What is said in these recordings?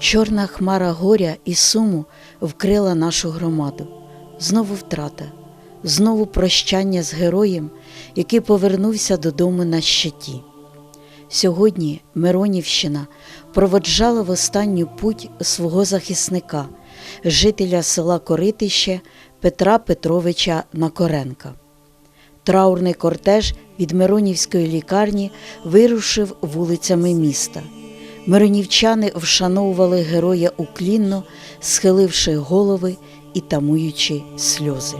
Чорна хмара горя і суму вкрила нашу громаду. Знову втрата, знову прощання з героєм, який повернувся додому на щиті. Сьогодні Миронівщина проводжала в останню путь свого захисника, жителя села Коритище Петра Петровича Накоренка. Траурний кортеж від Миронівської лікарні вирушив вулицями міста. Миронівчани вшановували героя уклінно, схиливши голови і тамуючи сльози.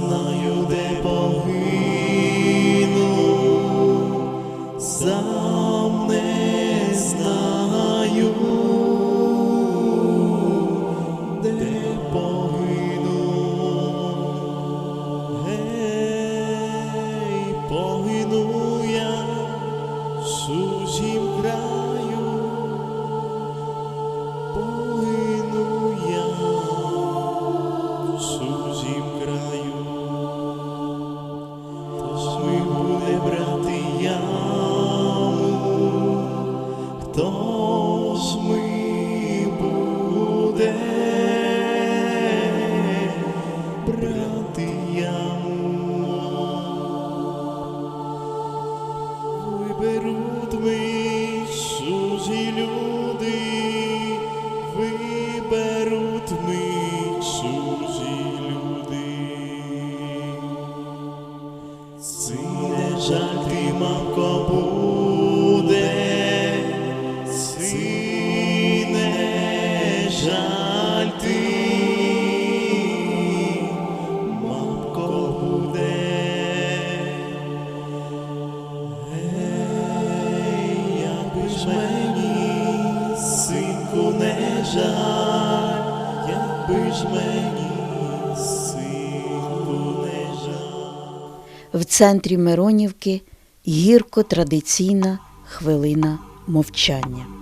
Знаю, де центрі Миронівки гірко традиційна хвилина мовчання.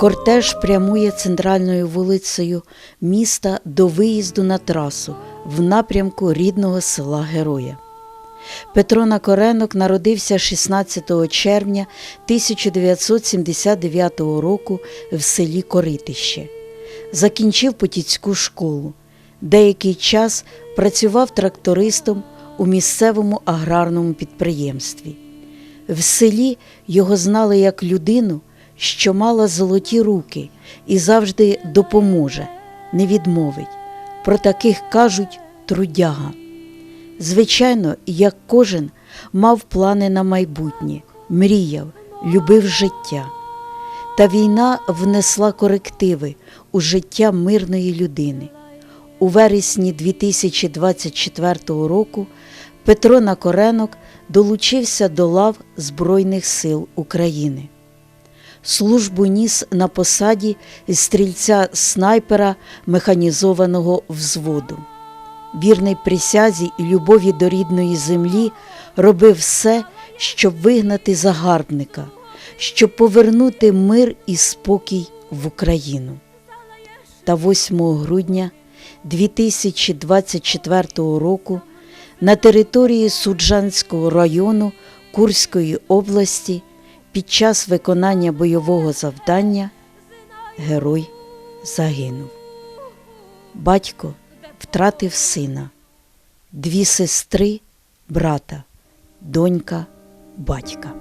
Кортеж прямує центральною вулицею міста до виїзду на трасу в напрямку рідного села Героя. Петро Накоренок народився 16 червня 1979 року в селі Коритище. Закінчив Потіцьку школу. Деякий час працював трактористом у місцевому аграрному підприємстві. В селі його знали як людину, що мала золоті руки і завжди допоможе, не відмовить. Про таких кажуть трудяга. Звичайно, як кожен мав плани на майбутнє, мріяв, любив життя. Та війна внесла корективи у життя мирної людини. У вересні 2024 року Петро Накоренок долучився до лав Збройних сил України. Службу ніс на посаді стрільця снайпера механізованого взводу. Вірний присязі і любові до рідної землі робив все, щоб вигнати загарбника, щоб повернути мир і спокій в Україну. Та 8 грудня 2024 року на території Суджанського району Курської області під час виконання бойового завдання герой загинув. Батько втратив сина, дві сестри, брата, донька, батька.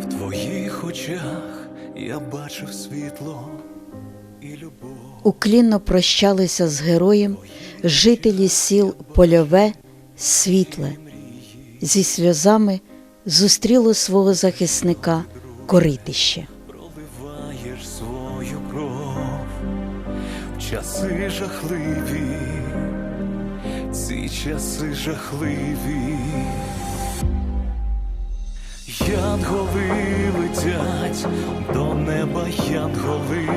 В твоїх очах я бачив світло і любов. Уклінно прощалися з героєм жителі сіл Польове, Світле. Зі сльозами зустріло свого захисника Коритище. Проливаєш свою кров в часи жахливі, ці часи жахливі. Янголи летять до неба янголи,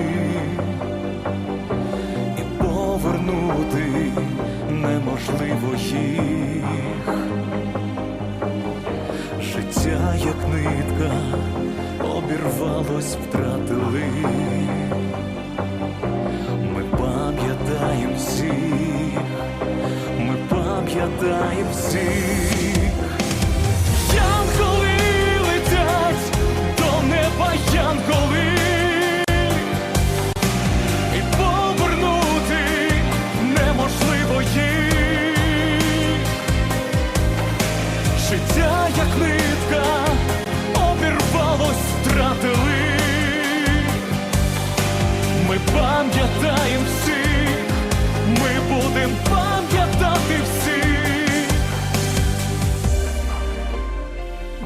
і повернути неможливо їх. Життя, як нитка, обірвалось, втратили. Ми пам'ятаємо всіх, ми пам'ятаємо всіх. Янголи летять до неба янголи. Пам'ятаємо всіх, ми будемо пам'ятати всіх.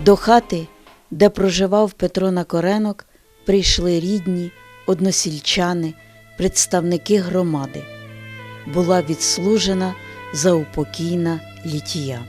До хати, де проживав Петро Накоренок, прийшли рідні, односільчани, представники громади. Була відслужена заупокійна літія.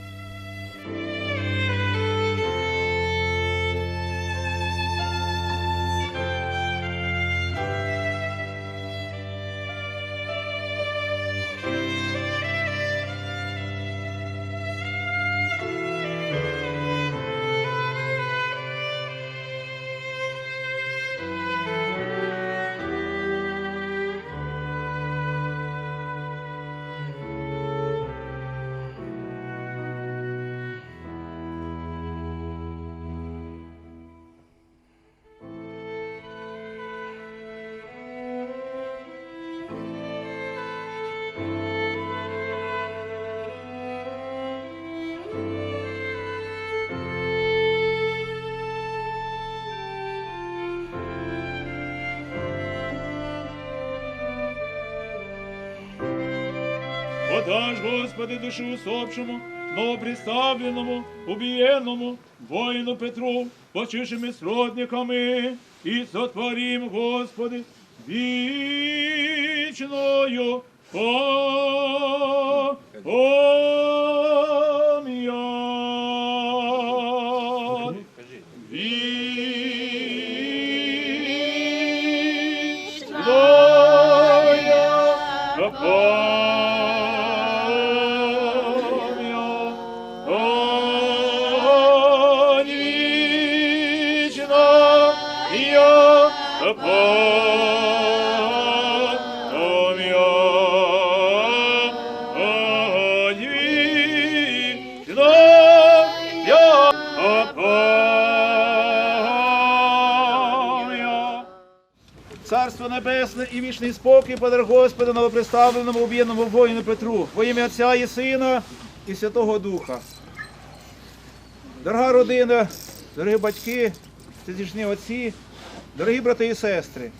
Подаж, Господи, душу усопшему, новоприставленному, убиенному, воину Петру, почившими сродниками, и сотворим, Господи, вічною пом'ять. І вічний спокій подар Господа новоприставленому об'єднаному воїну Петру, во ім'я Отця і Сина і Святого Духа. Дорога родина, дорогі батьки, фізичні отці, дорогі брати і сестри.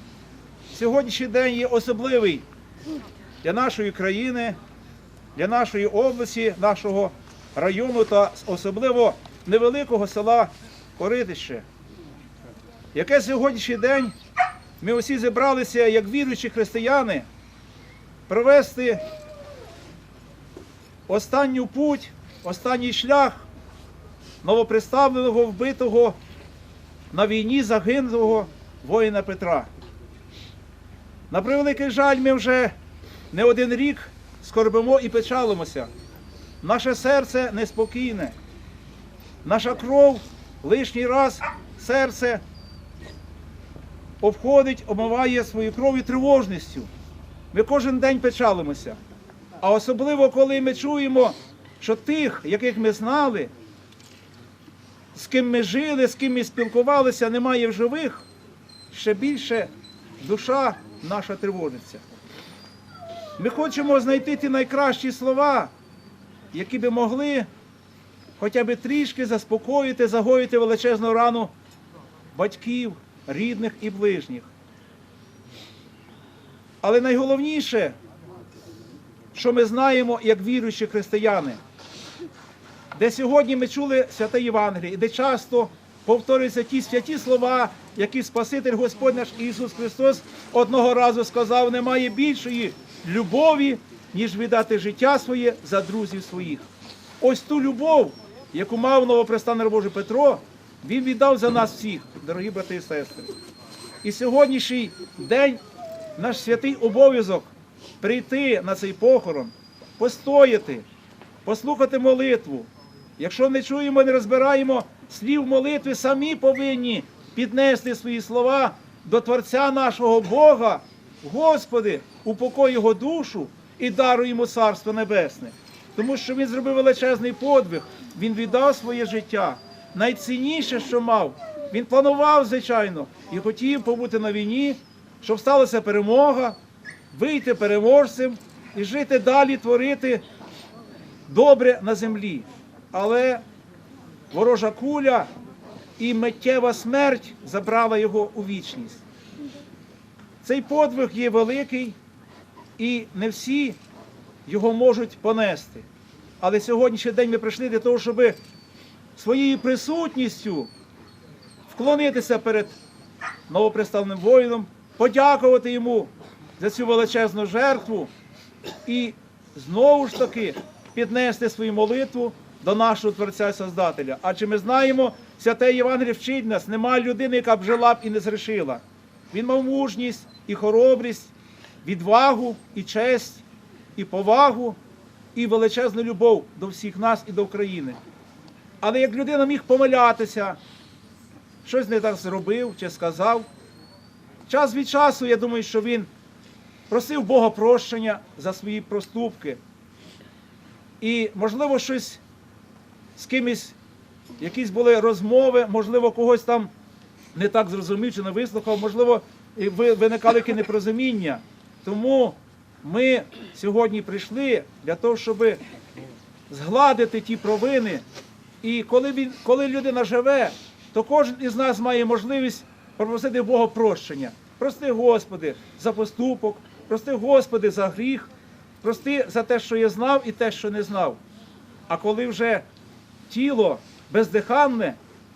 Сьогоднішній день є особливий для нашої країни, для нашої області, нашого району та особливо невеликого села Коритище, яке сьогоднішній день ми усі зібралися як віруючі християни провести останню путь, останній шлях новоприставленого вбитого на війні загиблого воїна Петра. На превеликий жаль, ми вже не один рік скорбимо і печалимося. Наше серце неспокійне, наша кров лишній раз серце обходить, омиває свою кров'ю тривожністю. Ми кожен день печалимося. А особливо, коли ми чуємо, що тих, яких ми знали, з ким ми жили, з ким ми спілкувалися, немає в живих, ще більше душа наша тривожиться. Ми хочемо знайти ті найкращі слова, які би могли хоча б трішки заспокоїти, загоїти величезну рану батьків, рідних і ближніх. Але найголовніше, що ми знаємо як віруючі християни, де сьогодні ми чули святе Євангеліє, де часто повторюються ті святі слова, які Спаситель Господь наш Ісус Христос одного разу сказав, немає більшої любові, ніж віддати життя своє за друзів своїх. Ось ту любов, яку мав новопристаний Божий Петро, він віддав за нас всіх, дорогі брати і сестри. І сьогоднішній день наш святий обов'язок прийти на цей похорон, постояти, послухати молитву. Якщо не чуємо, не розбираємо слів молитви, самі повинні піднести свої слова до Творця нашого Бога, Господи, упокой його душу і даруй йому Царство Небесне. Тому що він зробив величезний подвиг, він віддав своє життя. Найцінніше, що мав, він планував, звичайно, і хотів побути на війні, щоб сталася перемога, вийти переможцем і жити далі, творити добре на землі. Але ворожа куля і миттєва смерть забрала його у вічність. Цей подвиг є великий, і не всі його можуть понести. Але сьогоднішній день ми прийшли для того, щоб своєю присутністю вклонитися перед новоприставленим воїном, подякувати йому за цю величезну жертву і знову ж таки піднести свою молитву до нашого Творця і Создателя. Адже ми знаємо, святе Євангеліє вчить нас, немає людини, яка б жила б і не згрішила. Він мав мужність і хоробрість, відвагу і честь, і повагу, і величезну любов до всіх нас і до України. Але як людина міг помилятися, щось не так зробив чи сказав, час від часу, я думаю, що він просив Бога прощення за свої проступки. І, можливо, щось з кимось, якісь були розмови, можливо, когось там не так зрозумів чи не вислухав, можливо, виникали які непорозуміння. Тому ми сьогодні прийшли для того, щоб згладити ті провини. І коли, він, коли людина живе, то кожен із нас має можливість попросити Бога прощення. Прости, Господи, за поступок, прости, Господи, за гріх, прости за те, що я знав, і те, що не знав. А коли вже тіло бездиханне,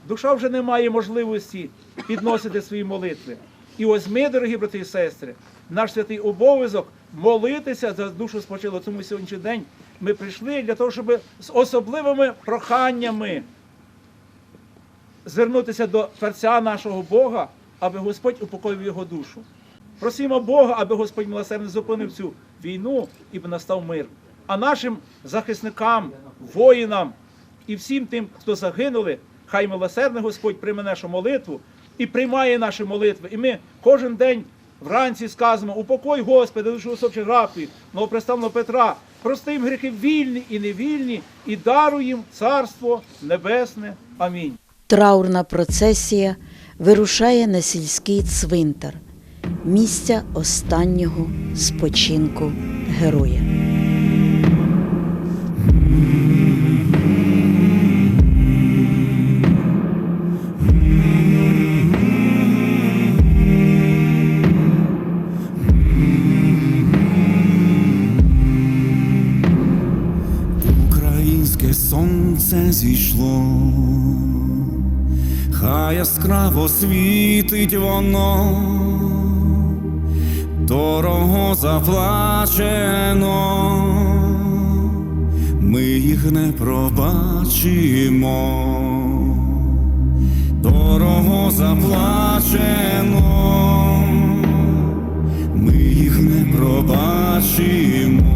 душа вже не має можливості підносити свої молитви. І ось ми, дорогі брати і сестри, наш святий обов'язок молитися за душу спочило. Тому сьогоднішній день ми прийшли для того, щоб з особливими проханнями звернутися до Творця нашого Бога, аби Господь упокоїв його душу. Просимо Бога, аби Господь милосердно зупинив цю війну і настав мир. А нашим захисникам, воїнам і всім тим, хто загинули, хай милосердний Господь прийме нашу молитву і приймає наші молитви. І ми кожен день вранці сказано, упокой Господи, душу височих рабів, новоприставного Петра, прости їм гріхи вільні і невільні, і даруй їм царство небесне. Амінь. Траурна процесія вирушає на сільський цвинтар, місця останнього спочинку героя. Яскраво світить воно, дорого заплачено, ми їх не пробачимо, дорого заплачено, ми їх не пробачимо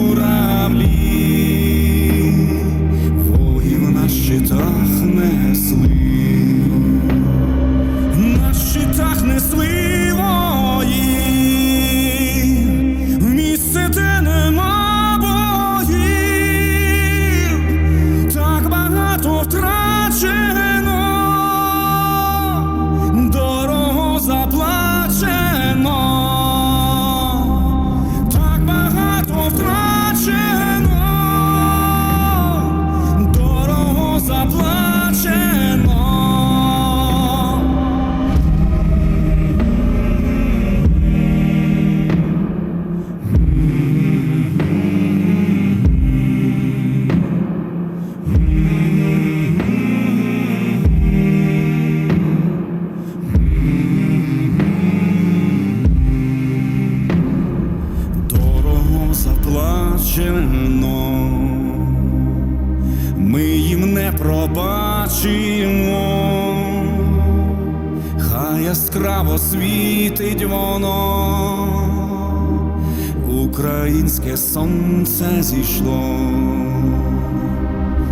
Сонце зійшло,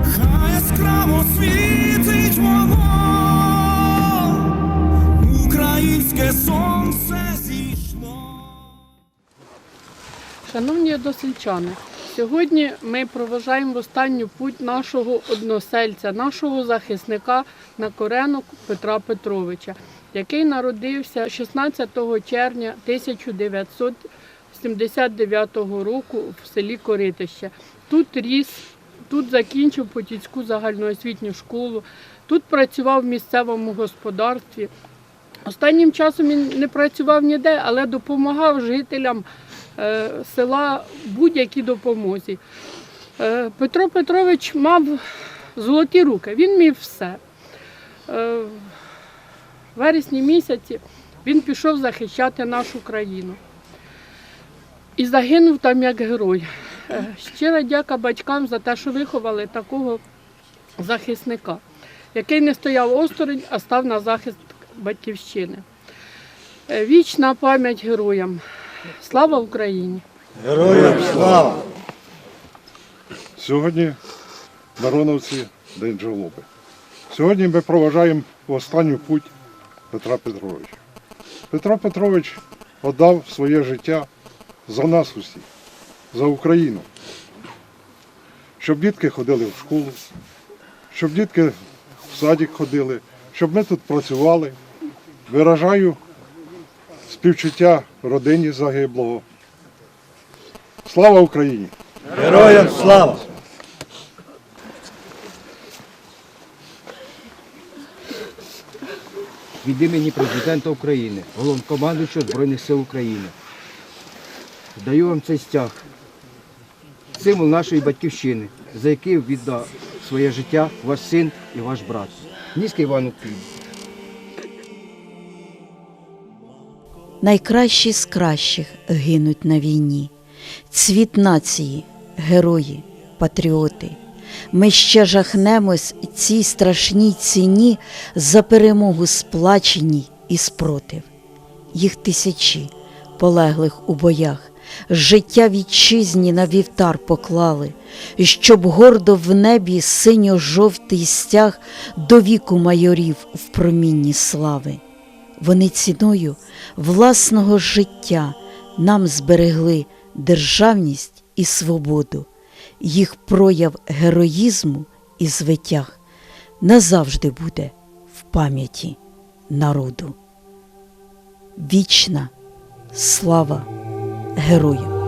хай яскраво світить воно, українське сонце зійшло. Шановні односельчани, сьогодні ми проважаємо останню путь нашого односельця, нашого захисника на коренок Петра Петровича, який народився 16 червня 1979 року в селі Коритище. Тут ріс, тут закінчив Потіцьку загальноосвітню школу, тут працював в місцевому господарстві. Останнім часом він не працював ніде, але допомагав жителям е, села будь-якій допомозі. Е, Петро Петрович мав золоті руки, він міг все. Е, В вересні місяці він пішов захищати нашу країну. І загинув там як герой. Щира дяка батькам за те, що виховали такого захисника, який не стояв осторонь, а став на захист батьківщини. Вічна пам'ять героям. Слава Україні! Сьогодні на Роновці День Жолоби. Сьогодні ми проважаємо останню путь Петра Петровича. Петро Петрович віддав своє життя за нас усіх, за Україну. Щоб дітки ходили в школу, щоб дітки в садик ходили, щоб ми тут працювали. Виражаю співчуття родині загиблого. Слава Україні! Героям слава! від імені президента України, головнокомандуючого Збройних сил України. Даю вам цей стяг, символ нашої батьківщини, за який віддав своє життя ваш син і ваш брат. Низький Іван Уклін. Найкращі з кращих гинуть на війні. Цвіт нації, герої, патріоти. Ми ще жахнемось цій страшній ціні за перемогу сплаченій і спротив. Їх тисячі полеглих у боях, життя вітчизні на вівтар поклали, щоб гордо в небі синьо-жовтий стяг до віку майорів в промінні слави. Вони ціною власного життя нам зберегли державність і свободу, їх прояв героїзму і звитяг назавжди буде в пам'яті народу. Вічна слава героям!